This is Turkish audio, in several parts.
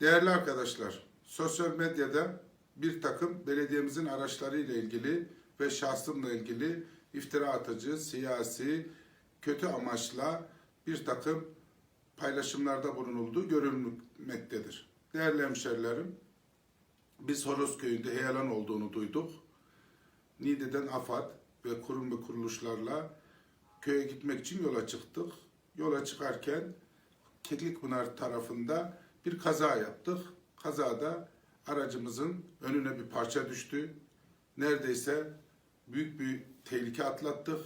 Değerli arkadaşlar, sosyal medyada bir takım belediyemizin araçlarıyla ilgili ve şahsımla ilgili iftira atıcı, siyasi, kötü amaçla bir takım paylaşımlarda bulunulduğu görülmektedir. Değerli hemşerilerim, biz Horos köyünde heyelan olduğunu duyduk. Niğde'den AFAD ve kurum ve kuruluşlarla köye gitmek için yola çıktık. Yola çıkarken Keklikpınar tarafında bir kaza yaptık. Kazada aracımızın önüne bir parça düştü. Neredeyse büyük bir tehlike atlattık.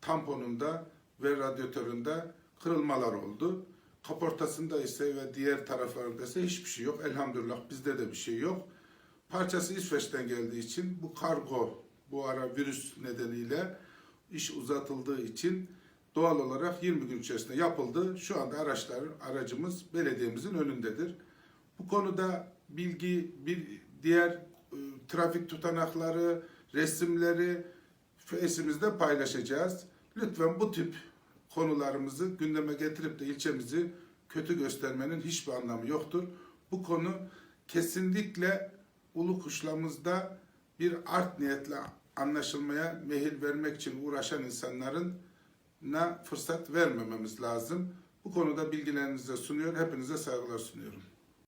Tamponunda ve radyatöründe kırılmalar oldu. Kaportasında ise ve diğer taraflarında ise hiçbir şey yok. Elhamdülillah bizde de bir şey yok. Parçası İsveç'ten geldiği için bu kargo bu ara virüs nedeniyle iş uzatıldığı için doğal olarak 20 gün içerisinde yapıldı. Şu anda araçlar aracımız belediyemizin önündedir. Bu konuda bilgi bir diğer e, trafik tutanakları, resimleri Face'imizde paylaşacağız. Lütfen bu tip konularımızı gündeme getirip de ilçemizi kötü göstermenin hiçbir anlamı yoktur. Bu konu kesinlikle ulu kuşlamızda bir art niyetle anlaşılmaya mehil vermek için uğraşan insanların na fırsat vermememiz lazım. Bu konuda bilgilerinizi sunuyor. Hepinize saygılar sunuyorum.